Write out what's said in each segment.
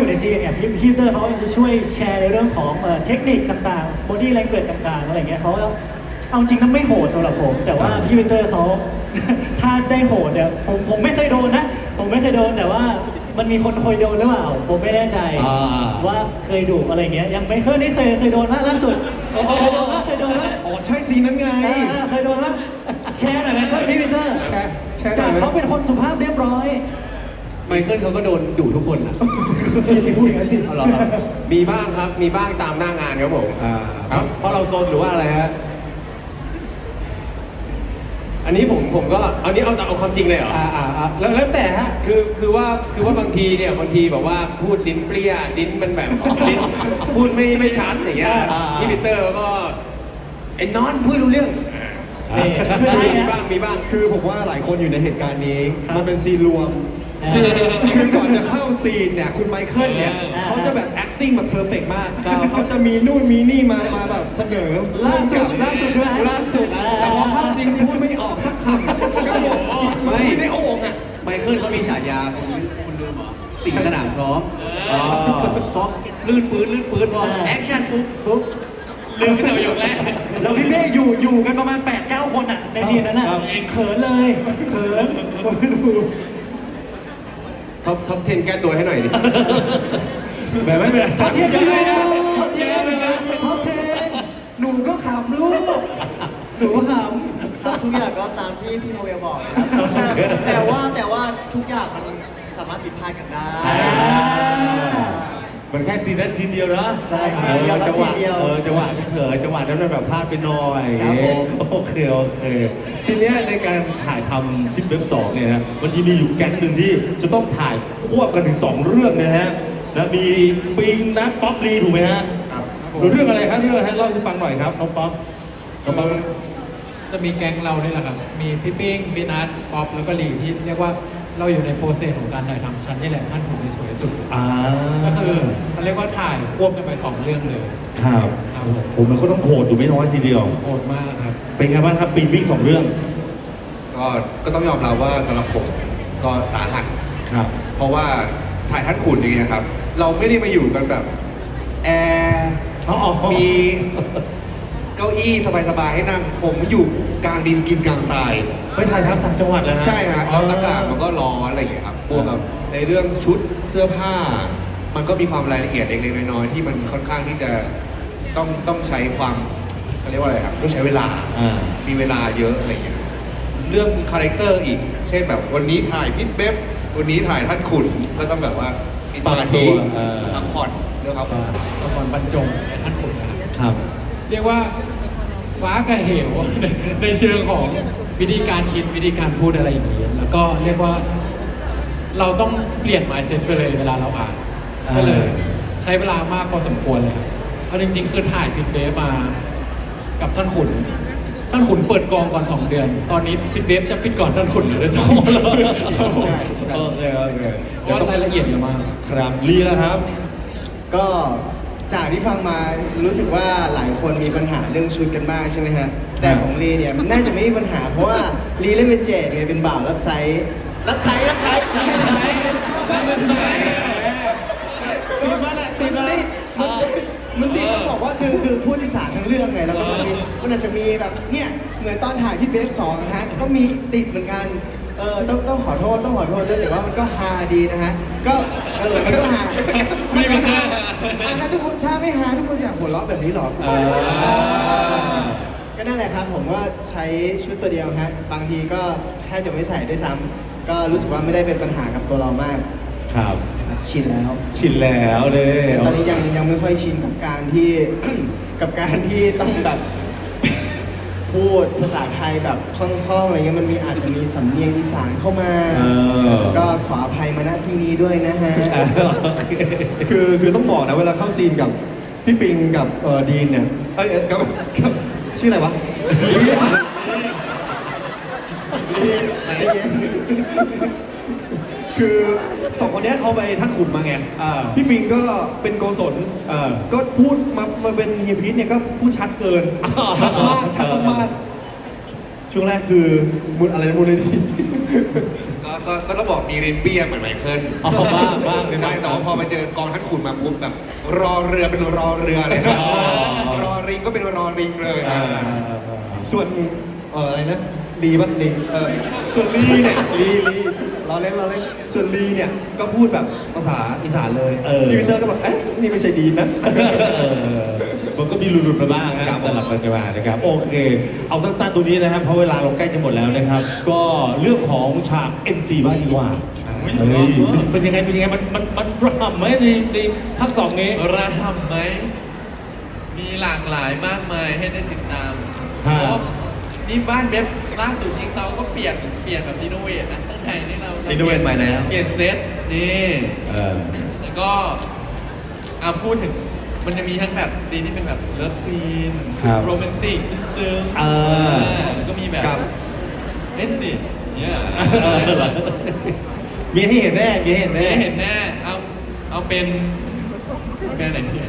อยู่ในซีนเนี่ยพี่พี่เตอร์เขาจะช่วยแชร์ในเรื่องของเอ่อเทคนิคต่างๆ body language ต่างๆอะไรเงี้ยเขาเอาจริงนั้นไม่โหดสำหรับผม แต่ว่าพี่ปีเตอร์เขาถ้าได้โหดเนี่ยผมผมไม่เคยโดนนะ ผมไม่เคยโดนแต่ว่ามันมีคนเคยโดนหรือเปล่าผมไม่แน่ใจอ่าว่าเคยดุอะไรเงี้ยยังไม่เคยนี่เคยเคยโดนนะล่าสุดเคยโดนนะเคยโดนนะอ๋อใช่ซีนนั้นไงอ่าเคยโดนนะแชร์หน่อยไหมครับพี่ปีเตอร์แชร์แชร์หน่จาอยกไหมเขาเป็นคนสุภาพเรียบร้อยไมเคิลเขาก็โดนดุทุกคนนะ อย่าพูดอย่างนั้นสิเอาเหรอครับมีบ้างครับ มีบ้างตามหน้างานครับผม อ่าครับ เพราะเราโซนหรือว่าอะไรฮะ อันนี้ผมผมก็เอานี้เอาเอาความจริงเลยเหรอ อ่าอ่าอ่าแล้วแล้วแต่ฮะ คือคือว่าคือว่าบางทีเนี่ยบางทีแบบว่าพูดลิ้นเปรี้ยลิ้นมันแบบลิ้นพูดไม่ไม่ชัดอย่างเงี้ยอ่าพี่ปีเตอร์ก็ไอ้นอนพูดรู้เรื่อง นี่ไม่ได้มีนะบ้างมีบ้าง คือผมว่าหลายคนอยู่ในเหตุการณ์นี้ ครับมันเป็นซีนรวมอ่าคือก่อนจะเข้าซีนเนี่ย คุณไมเคิลเนี่ยอ่าเขาจะแบบ acting แบบ perfect มากเขาจะมีนู่นมีนี่มา มาแบบเสนอล่าสุดกับล่าสุดใช่ไหมล่าสุดอ่าแต่พอเข้าจริงพูดไม่ออกสักคำก็บอกมันพูดในโอ่งอะ ไมเคิลเขามีฉายาคุณคุณลืมเหรอสิงห์สนามซ้อมอ๋อ ซ้อมลื่นปืนลื่นปืนพออ่าแอคชั่นปุ๊บปุ๊บ ลืมไปแต่ประโยคแรก แล้วพี่เป้อยู่อยู่กันประมาณ 8 9 คนอะในซีนนั้นอะครับเขินเลยเขินผมไม่รู้ท็อปท็อป10แก้ตัวให้หน่อยดิ แบบไม่เป็นไรท็อปเทียนยังไงนะท็อปเทียนท็อปเทียนหนูก็ขำลูกหนูก็ขครับทุกอย่างก็ตามที่พี่โมเวลบอกนะครับแต่แต่ว่าแต่ว่าทุกอย่างมันสามารถผิดพลาดกันได้ อ่า มันแค่ซีนนั้นซีนเดียวนะใช่ซีนเดียวออจังหวะซีนเดียว เออจังหวะเถอจังหวะนั้นมันแบบพลาดไปหน่อยครับผมโอเคโอเคทีเนี้ยในการถ่ายทำที่เว็บสองเนี่ยนะมันจะมีอยู่แก๊งหนึ่งที่จะต้องถ่ายควบกันถึงสองเรื่องนะฮะนะมีปิงนัทป๊อปลีถูกไหมฮะครับเรื่องอะไรครับเรื่องอะไรฮะเล่าให้ฟังหน่อยครับน้องป๊อปน้องป๊อป จะมีแก๊งเรานี่แหละครับ มีพี่ปิ้งพี่นัทป๊อป แล้วก็ลีที่เรียกว่า เราอยู่ในโปรเซสของการถ่ายทำชั้นนี่แหละท่านผมที่สวยที่สุด อ่าก็คือมันเรียกว่าถ่ายควบกันไปสองเรื่องเลย ครับครับผมผมมันก็ต้องโหดอยู่ไม่น้อยทีเดียว โหดมากครับ เป็นไงบ้างครับปีวิ่งสองเรื่อง ก็ก็ต้องยอมรับว่าสำหรับผมก็สาหัส ครับ เพราะว่าถ่ายท่านขุนอย่างเงี้ยครับ เราไม่ได้มาอยู่กันแบบแอร์ อ๋ออ๋อ มี เก้าอี้สบายๆให้นั่ง ผมอยู่กลางดินกินกลางทราย ไปถ่ายทำต่างจังหวัดนะฮะใช่ฮะแล้วอากาศมันก็ร้อนอะไรอย่างเงี้ยครับบวกกับในเรื่องชุดเสื้อผ้า มันก็มีความรายละเอียดเล็กๆน้อยๆที่มันค่อนข้างที่จะต้องต้องใช้ความเขาเรียกว่าอะไรครับต้องใช้เวลา อ่า มีเวลาเยอะอะไรอย่างเงี้ย เรื่องคาแรคเตอร์อีก เช่นแบบวันนี้ถ่ายพิทเบบวันนี้ถ่ายท่านขุน ก็ต้องแบบว่ามีสมาธิปรับตัวเออ พักผ่อนเรื่องครับ ละครบรรจงและท่านขุนนะครับครับ เรียกว่าฟ้ากับเหวในในเชิงของวิธีการคิดวิธีการพูดอะไรอย่างนี้ แล้วก็เรียกว่า เราต้องเปลี่ยน mindset ไปเลยเวลาเราอ่านอ่าก็เลย ใช้เวลามากพอสมควรเลยครับเอาจริง ๆ คือถ่ายปิดเบฟมากับท่านขุนท่านขุนเปิดกองก่อน 2 เดือน ตอนนี้ปิดเบฟจะปิดก่อนท่านขุนเลยด้วยซ้ำครับผมโอเคโอเคเพราะว่ารายละเอียดเยอะมาก ครับลีแล้วครับ ก็ จากที่ฟังมารู้สึกว่าหลายคนมีปัญหาเรื่องชุดกันมากใช่ไหมฮะแต่ของลีเนี่ยมันน่าจะไม่มีปัญหา เพราะว่าลีเล่นเป็นเจดไงเป็นบ่าวรับไซส์รับใช้รับใช้ไม่ใช่รับใช้รับใช้รับใช้ติดมาแหละติดมามันติดต้องบอกว่าคือคือพูดอีสานทั้งเรื่องไงแล้วก็มันมีมันอาจจะมีแบบเนี่ยเหมือนตอนถ่ายที่เบฟสองนะฮะก็มีติดเหมือนกันเออต้องต้องขอโทษต้องขอโทษด้วยแต่ว่ามันก็ฮาดีนะฮะก็เออมันก็ฮาไม่เป็นฮา อะถ้าทุกคนถ้าไม่ฮาทุกคนจะหัวเราะแบบนี้หรออ่า ก็นั่นแหละครับผมก็ใช้ชุดตัวเดียวฮะบางทีก็แทบจะไม่ใส่ด้วยซ้ำก็รู้สึกว่าไม่ได้เป็นปัญหากับตัวเรามาก ครับ ชินแล้ว ชินแล้วเลย แต่ตอนนี้ยังยังไม่ค่อยชินกับการที่ กับการที่ต้องแบบ พูดภาษาไทยแบบคล่องๆอะไรเงี้ยมันมีอาจจะมีสำเนียงอีสานเข้ามา เออ ก็ขออภัยมาณที่นี้ ด้วยนะฮะอ่าโอเคคือคือต้องบอกนะเวลาเข้าซีนกับพี่ปิงกับเอ่อดีนเนี่ยเอ้ยเอ้ยกับกับชื่ออะไรวะคือสองคนเนี้ยเขาไปท่านขุนมาไงอ่า พี่ปิงก็เป็นโกศลเออ ก็พูดมามาเป็นเฮียพีทเนี่ยก็พูดชัดเกินชัดมากชัดมากๆ ช่วงแรกคือมูลอะไรนะมูลนิธิ ก็ก็ก็ก็ต้องบอกมีเรนเปียเหมือนไมเคิลอ๋อบ้างบ้างใช่แต่ว่าพอมาเจอกองท่านขุนมาปุ๊บแบบรอเรือเป็นรอเรือเลยใช่ไหมอ๋อ รอริงก็เป็นรอริงเลยอ่าส่วนเอ่ออะไรนะลีบ้างลีเออส่วนลีเนี่ยลีลีเราเล่นเราเล่นส่วนลีเนี่ยก็พูดแบบภาษาอีสานเลยเออ พี่วินเตอร์ก็แบบเอ๊ะนี่ไม่ใช่ดีนนะ เออ มันก็มีหลุดๆมาบ้างนะครับสลับกันมานะครับโอเค เอาสั้นๆตรงนี้นะครับเพราะเวลาเราใกล้จะหมดแล้วนะครับ ก็เรื่องของฉาก NC บ้างดีกว่าเฮ้ยเป็นยังไงเป็นยังไงมันมันมันระห่ำไหมในในภาคสองนี้ระห่ำไหมมีหลากหลายมากมายให้ได้ติดตามฮะเพราะนี่บ้านเว็บล่าสุดนี้เขาก็เปลี่ยนเปลี่ยนแบบรีโนเวทนะข้างในนี่เรารีโนเวทใหม่แล้วเปลี่ยนเซตนี่เออแล้วก็เอาพูดถึง มันจะมีทั้งแบบซีนที่เป็นแบบเลิฟซีนครับโรแมนติกซึ้งๆอ่าแล้วก็มีแบบครับ เล่นซีนเนี่ยเออเหรอมีให้เห็นแน่ มีให้เห็นแน่ไม่เห็นแน่เอาเอาเป็นเป็นอะไรดี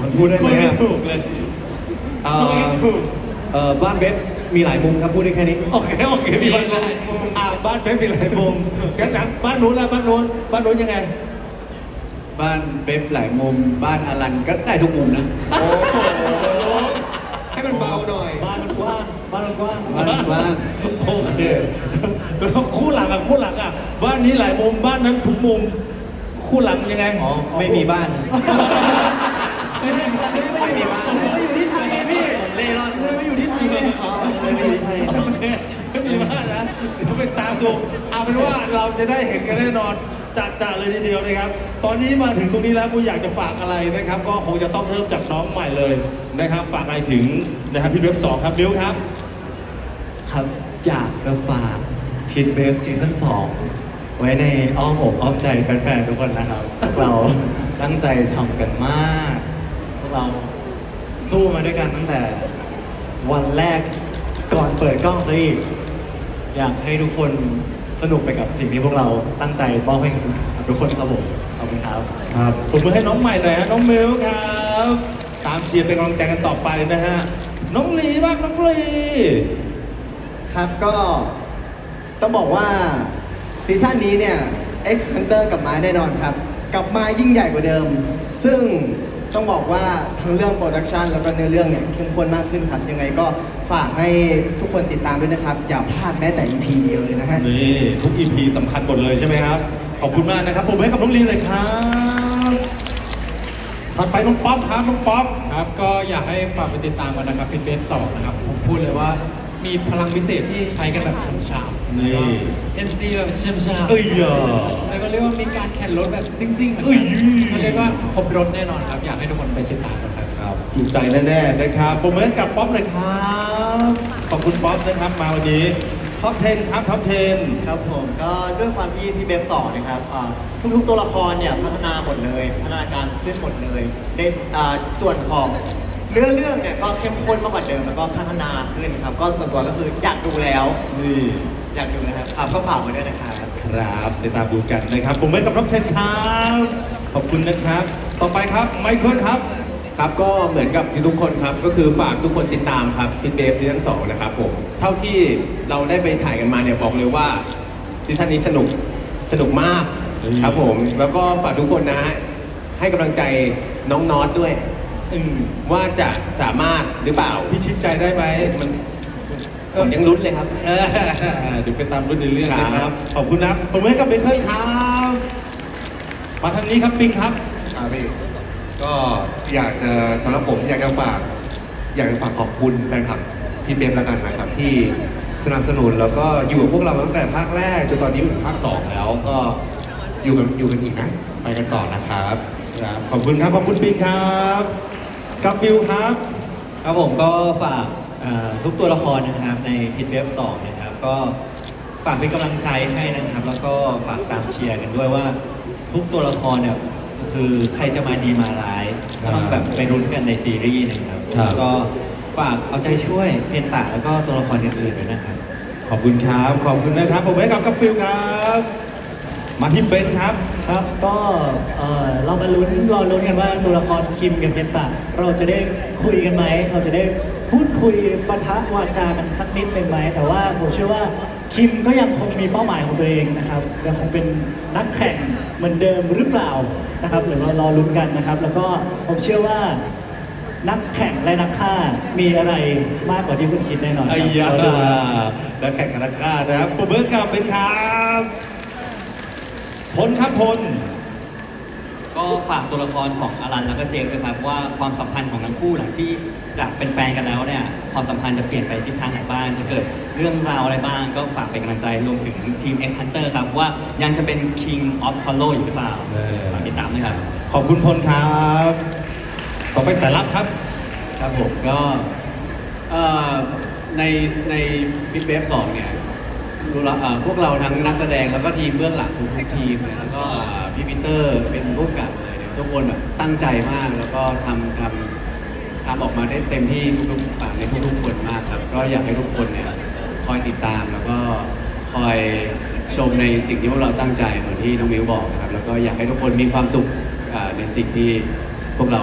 มันพูดได้ไหมไม่อะ ถูกเลยเอ่อเอ่อบ้านเบสมีหลายมุมครับพูดได้แค่นี้โอเคโอเคมีหลายมุมอ่าบ้านเป๊ะมีหลายมุมงั้นหนังบ้านนู้นละบ้านนู้นบ้านนู้นยังไง บ้านเบบหลายมุม บ้านอลันก็ได้ทุกมุมนะให้มันเบาหน่อยบ้านมันกว้าง บ้านมันกว้าง บ้านกว้าง โอเคแล้วคู่หลังอะคู่หลังอะบ้านนี้หลายมุมบ้านนั้นทุกมุม คู่หลังยังไงอ๋อไม่มีบ้าน ไม่ไม่ไม่มีบ้านไม่อยู่ที่ไทยไงพี่เล่ร่อนเลยไม่อยู่ที่ไทยไงอ๋อไม่อยู่ที่ไทยโอเคไม่มีบ้านนะเดี๋ยวไปตามดูเอาเป็นว่าเราจะได้เห็นกันแน่นอน จ่าเลยทีเดียวนะครับ ตอนนี้มาถึงตรงนี้แล้วกูอยากจะฝากอะไรนะครับ ก็คงจะต้องเริ่มจากน้องใหม่เลยนะครับ ฝากอะไรถึงนะครับพี่เว็บสองครับมิ้วครับ ครับอยากจะฝากพิทเบฟซีซั่น2ไว้ในอ้อมอกอ้อมใจแฟนๆทุกคนนะครับ พวกเราตั้งใจทำกันมาก พวกเราสู้มาด้วยกันตั้งแต่วันแรกก่อนเปิดกล้องซะอีก อยากให้ทุกคน สนุกไปกับสิ่งที่พวกเราตั้งใจมอบให้กับทุกคนครับผมขอบคุณครับครับผมมือให้น้องใหม่หน่อยฮะน้องมิวครับ ตามเชียร์เป็นกำลังใจกันต่อไปนะฮะน้องลีบ้างน้องลีครับก็ต้องบอกว่าซีซั่นนี้เนี่ย X Hunter กลับมาแน่นอนครับ กลับมายิ่งใหญ่กว่าเดิม ซึ่ง ต้องบอกว่าทั้งเรื่องโปรดักชันแล้วก็เนื้อเรื่องเนี่ยเข้มข้นมากขึ้นครับ ยังไงก็ฝากให้ทุกคนติดตามด้วยนะครับ อย่าพลาดแม้แต่ EP เดียวเลยนะฮะ นี่ทุก EP สำคัญหมดเลยใช่ไหมครับ ขอบคุณมากนะครับผมให้กับน้องลีเลยครับถัดไปน้องป๊อปครับน้องป๊อป ครับก็อยากให้ฝากไปติดตามกันนะครับพิทเบฟสองนะครับ ผมพูดเลยว่า มีพลังพิเศษที่ใช้กันแบบช้ำๆนี่เอ็นซีแบบช้ำๆ เอ้ยอะ แล้วก็เรียกว่ามีการแข่งรถแบบซิ่งๆเหมือนเอ้กัยนมันเรียกว่าครบรถแน่นอนครับ อยากให้ทุกคนไปติดตามกันครับ ครับถูกใจแน่ๆนะครับผมให้กับป๊อปเลยครับ ขอบคุณป๊อปนะครับมาวันนี้ท็อป10ครับท็อป10 ครับผมก็ด้วยความที่พี่เบฟสอนนะครับอ่าทุกๆตัวละครเนี่ยพัฒนาหมดเลย พัฒนาการขึ้นหมดเลยในอ่าส่วนของ เนื้อเรื่องเนี่ยก็เข้มข้นมากกว่าเดิมแล้วก็พัฒนาขึ้นครับ ก็ส่วนตัวก็คืออยากดูแล้ว นี่อยากดูนะครับครับก็ฝากไว้ด้วยนะครับ ครับติดตามดูกันนะครับผมให้กับท็อป10ครับขอบคุณนะครับ ต่อไปครับไมเคิลครับ ครับก็เหมือนกับทุกๆคนครับ ก็คือฝากทุกคนติดตามครับพิทเบฟซีซั่นสองนะครับผมเท่าที่เราได้ไปถ่ายกันมาเนี่ยบอกเลยว่าซีซั่นนี้สนุกสนุกมากเฮ้ยครับผม แล้วก็ฝากทุกคนนะฮะให้กำลังใจน้องนอตด้วย อืมว่าจะสามารถหรือเปล่าพิชิตใจได้ไหม มันผมยังลุ้นเลยครับ เออเดี๋ยวไปตามรุ่นในเรื่องนะคครัรับบขอบคุณนะผมให้กับไมเคิลครับมาทางนี้ครับปิงครับ ครับพี่ก็อยากจะสำหรับผมอยากจะฝาก อยากจะฝากขอบคุณแฟนคลับพี่เบฟแล้วกันนะครับที่สนับสนุนแล้วก็อยู่กับพวกเราตั้งแต่ภาคแรกจนตอนนี้ถึงภาคสองแล้วก็อยู่กันอยู่กันอีกนะไปกันต่อนะครับ ครับ ขอบคุณครับ ขอบคุณปิงครับ กาฟิลครับครับผมก็ฝากเอ่อทุกตัวละครนะครับในพิทเว็บสองนะครับ ก็ฝากเป็นกำลังใจให้นะครับ แล้วก็ฝากตามเชียร์กันด้วยว่า ทุกตัวละครเนี่ยคือใครจะมาดีมาร้ายก็ต้องแบบไปรุ้นกันในซีรีส์นะครับครับแล้วก็ฝากเอาใจช่วยเคนตะแล้วก็ตัวละครอื่นๆด้วยนะครับ ขอบคุณครับ ขอบคุณนะครับผมให้กับกาฟิลครับ มาที่เบนครับ ครับก็เอ่อเรามาลุ้นรอลุ้นกันว่าตัวละครคิมกับเกนตะเราจะได้คุยกันไหมเราจะได้พูดคุยปะทะวาจากันสักนิดหนึ่งไหมแต่ว่าผมเชื่อว่าคิมก็ยังคงมีเป้าหมายของตัวเองนะครับยังคงเป็นนักแข่งเหมือนเดิมหรือเปล่านะครับเดี๋ยวเรารอลุ้นกันนะครับ แล้วก็ผมเชื่อว่านักแข่งและนักฆ่ามีอะไรมากกว่าที่คุณคิดแน่นอนคไอ้รับยารอดูครับนักแข่งกันนักฆ่านะครับปรบมือกับเป็นครับ พลครับพล ก็ฝากตัวละครของอลันแล้วก็เจมส์ด้วยครับว่าความสัมพันธ์ของทั้งคู่หลังที่จากเป็นแฟนกันแล้วเนี่ยความสัมพันธ์จะเปลี่ยนไปทิศทางไหนบ้างจะเกิดเรื่องราวอะไรบ้าง ก็ฝากเป็นกำลังใจรวมถึงทีม X Hunter ครับว่ายังจะเป็น King of Hollow อยู่หรือเปล่าเออ ฝากติดตามด้วยครับ ขอบคุณพลครับ ต่อไปสายลับครับ ครับผมก็เอ่อในในบิ๊กเบฟสองเนี่ยรู้ละเอ่อ พวกเราทั้งนักแสดงแล้วก็ทีมเบื้องหลังทุกทีมเนี่ยแล้วก็พี่ปีเตอร์เป็นผู้กำกับเลยเนี่ยทุกคนแบบตั้งใจมากแล้วก็ทำทำทำออกมาได้เต็มที่ทุกๆอ่าในทุกๆคนมากครับ ก็อยากให้ทุกคนเนี่ยคอยติดตามแล้วก็คอยชมในสิ่งที่พวกเราตั้งใจเหมือนที่น้องมิวบอกนะครับแล้วก็อยากให้ทุกคนมีความสุขในสิ่งที่พวกเรา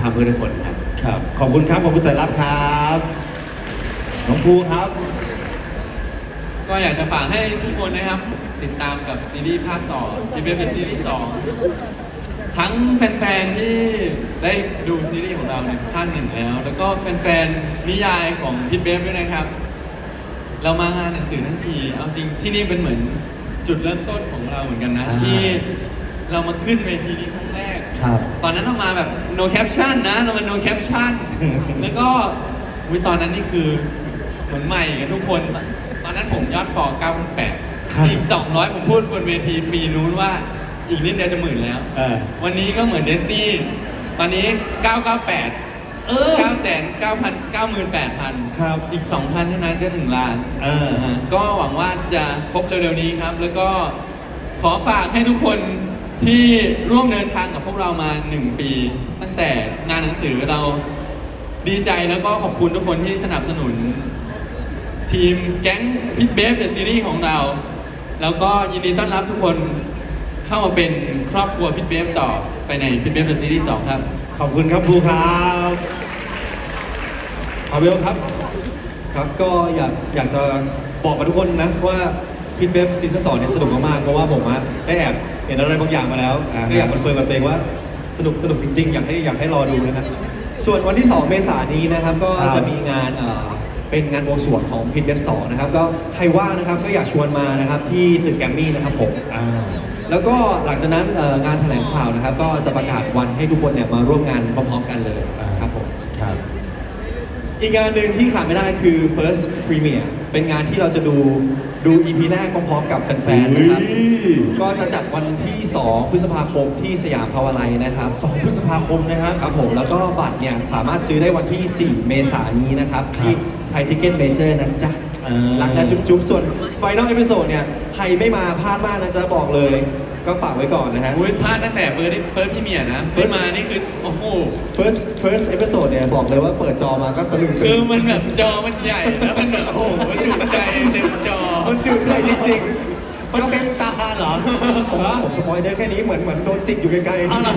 ทำเพื่อทุกคนครับครับ ขอบคุณครับ ขอบคุณสายลับครับ น้องภูครับ ก็อยากจะฝากให้ทุกคนนะครับ ติดตามกับซีรีส์ภาคต่อที่เป็นซีรีส์สองทั้งแฟนๆที่ได้ดูซีรีส์ของเราในภาคหนึ่งแล้ว แล้วก็แฟนๆนิยายของพิทเบฟด้วยนะครับ เรามางานหนังสือทั้งที เอาจริงที่นี่เป็นเหมือนจุดเริ่มต้นของเราเหมือนกันนะ อ่า ที่เรามาขึ้นเวทีนี้ครั้งแรก ครับ ตอนนั้นเรามาแบบ no caption นะเรามา no caption แล้วก็อุ๊ยตอนนั้นนี่คือเหมือนใหม่กันทุกคนต อนนั้นผมยอดฟอลครับ9,800อีก200ผมพูดบนเวทีปีนู้นว่าอีกนิดเดียวจะหมื่นแล้ว เออ วันนี้ก็เหมือนเดสนีตอนนี้ 998 เออ 9 9 9 98,000 ครับ อีก 2,000เท่านั้นก็ถึงล้านเออนะฮะก็หวังว่าจะครบเร็วๆนี้ครับ แล้วก็ขอฝากให้ทุกคนที่ร่วมเดินทางกับพวกเรามา 1 ปี ตั้งแต่งานหนังสือเราดีใจแล้วก็ขอบคุณทุกคนที่สนับสนุน ทีมแก๊งพิทเบฟเดอะซีรีส์ของเรา แล้วก็ยินดีต้อนรับทุกคนเข้ามาเป็นครอบครัวพิทเบฟต่อไปในพิทเบฟเดอะซีรีส์สองครับขอบคุณครับภูครับพาเวลครับ ครับก็อยากอยากจะบอกกับทุกคนนะว่าพิทเบฟซีซั่นสองเนี่ยสนุกมากๆเพราะว่าผมอะได้แอบเห็นอะไรบางอย่างมาแล้วอ่าฮะก็อยากคอนเฟิร์มกับตัวเองว่าสนุกสนุกจริงๆอยากให้อยากให้รอดูนะครับส่วนวันที่ 2 เมษายนนี้นะครับก็ครับจะมีงาน เอ่อเป็นงานบวงสรวงของพิทเบฟสองนะครับก็ใครว่างนะครับก็อยากชวนมานะครับที่ตึกแกรมมี่นะครับผมอ่าแล้วก็หลังจากนั้นเอ่องานแถลงข่าวนะครับ ก็จะประกาศวันให้ทุกคนเนี่ยมาร่วมงานพร้อมๆกันเลยครับผมครับ อีกงานหนึ่งที่ขาดไม่ได้คือ First Premiere เป็นงานที่เราจะดูดู EP แรกพร้อมๆกับแฟนๆนะครับอุ้ย ก็จะจัดวันที่ 2 พฤษภาคมที่สยามพาวาไลน์นะครับ สองพฤษภาคมนะครับครับผมแล้วก็บัตรเนี่ยสามารถซื้อได้วันที่ 4 เมษายนนี้นะครับที่ ไทยทิเก็ตเมเจอร์นะจ๊ะอ่ารักนะจุ๊บๆ ส่วน Final Episode เนี่ยใครไม่มาพลาดมากนะจ๊ะบอกเลย ก็ฝากไว้ก่อนนะฮะ อุ้ยพลาดตั้งแต่เฟิร์สเฟิร์สพี่เมียนะไม่มานี่คือโอ้โห First First Episode เนี่ยบอกเลยว่าเปิดจอมาก็ตะลึงคือมันแบบจอมันใหญ่แล้วมันแบบโอ้โหมันจุใจเต็มจอ มันจุใจจริงๆ มันเต็มตาเหรอผมว่าผมสปอยได้แค่นี้เหมือนเหมือนโดนจิกอยู่ไกลเอาล่ะ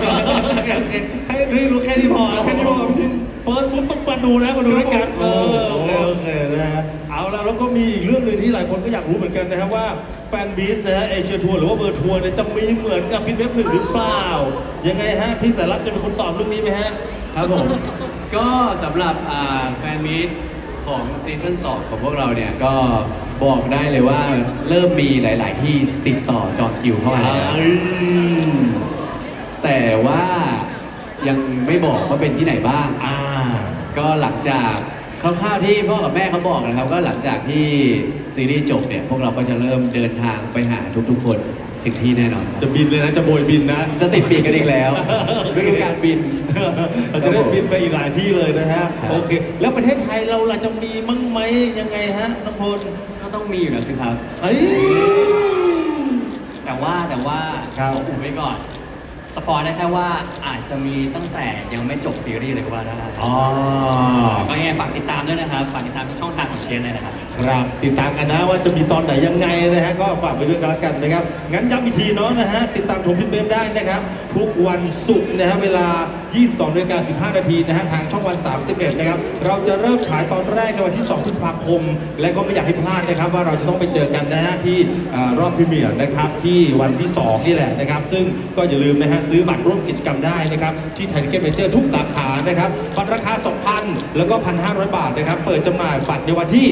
โอเคโอเคให้รีรู้แค่นี้พอแค่นี้พอพี่เฟิร์สปุ๊บต้องมาดูนะมาดูด้วยกันครัเอบผมอโอเคโอเคนะฮะเอาละแล้วก็มีอีกเรื่องหนึ่งที่หลายคนก็อยากรู้เหมือนกันนะครับว่าแฟนบีสนะฮะเอเชียทัวร์หรือว่าเบอร์ทัวร์เนี่ยจะมีเหมือนกับพิทเว็บหนึ่งหรือเปล่า ยังไงฮะพี่สายรับจะเป็นคนตอบเรื่องนี้ไหมฮะ ครับผม ก็สำหรับอ่าแฟนมีต ของซีซั่น2ของพวกเราเนี่ยก็บอกได้เลยว่าเริ่มมีหลาย ๆ ที่ติดต่อจองคิวเข้ามาแล้ว แต่ว่ายังไม่บอกว่าเป็นที่ไหนบ้าง อ่า ก็หลังจากคร่าวๆที่พ่อกับแม่เขาบอกนะครับ ก็หลังจากที่ซีรีส์จบเนี่ย พวกเราก็จะเริ่มเดินทางไปหาทุกๆคน ถึงที่แน่นอนครับจะบินเลยนะ จะโบยบินนะ จะติดปีกกันอีกแล้วฤดูการบิน เราจะได้บินไปอีกหลายที่เลยนะฮะ ครับ โอเค แล้วประเทศไทยเราล่ะจะมีมั้งไหมยังไงฮะน้ำพลก็ต้องมีอยู่แล้วสิครับ เอ้ย แต่ว่าแต่ว่าครับ ขออุบไว้ก่อน สปอยได้แค่ว่าอาจจะมีตั้งแต่ยังไม่จบซีรีส์เลยก็ว่าได้อ๋อ ก็ยังไงฝากติดตามด้วยนะครับ ฝากติดตามทุกช่องทางของเชนเลยนะครับ ครับติดตามกันนะว่าจะมีตอนไหนยังไงนะฮะก็ฝากไปด้วยกันละกันนะครับ งั้นย้ำอีกทีเนาะนะฮะติดตามชมพิทเบฟได้นะครับ ทุกวันศุกร์นะฮะเวลา 22นาฬิกา15 นาทีนะฮะทางช่องวัน 31 นะครับ เราจะเริ่มฉายตอนแรกในวันที่ 2 พฤษภาคม และก็ไม่อยากให้พลาดนะครับ ว่าเราจะต้องไปเจอกันนะฮะที่รอบพรีเมียร์นะครับที่วันที่ 2 นี่แหละนะครับ ซึ่งก็อย่าลืมนะฮะซื้อบัตรร่วมกิจกรรมได้นะครับ ที่ไทยเก็ตเมเจอร์ทุกสาขานะครับบัตรราคา 2,000 แล้วก็ 1,500 บาทนะครับ เปิดจำหน่ายบัตรในวันที่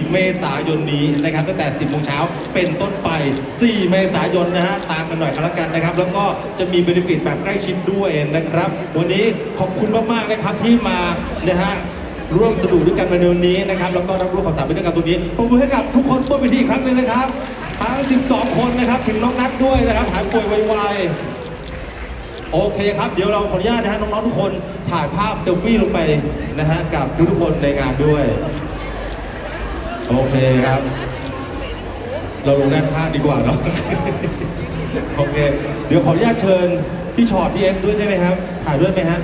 4 เมษายนนี้นะครับตั้งแต่ 10โมงเช้าเป็นต้นไป 4 เมษายนนะฮะตามกันหน่อยกันแล้วกันนะครับ แล้วก็จะมีเบนฟิตแบบใกล้ชิดด้วยนะครับวันนี้ขอบคุณมากๆนะครับที่มานะฮะร่วมสนุกด้วยกันในวันนี้นะครับแล้วก็รับรู้ข่าวสารไปด้วยกันตรงนี้ปรบมือให้กับทุกคนบนเวทีอีกครั้งหนึงนะครับทั้ง 12 คนนะครับถึงน้องนัทด้วยนะครับหายป่วยไวๆโอเคครับเดี๋ยวเราขออนุญาตนะฮะน้องๆทุกคนถ่ายภาพเซลฟี่ลงไปนะฮะกับทุกๆคนในงานด้วยโอเคครับ เราลงด้านข้างดีกว่าเนาะโอเค เดี๋ยวขออนุญาตเชิญ พี่ชอตพี่เอสด้วยได้ไหมครับถ่ายด้วยไหมฮะ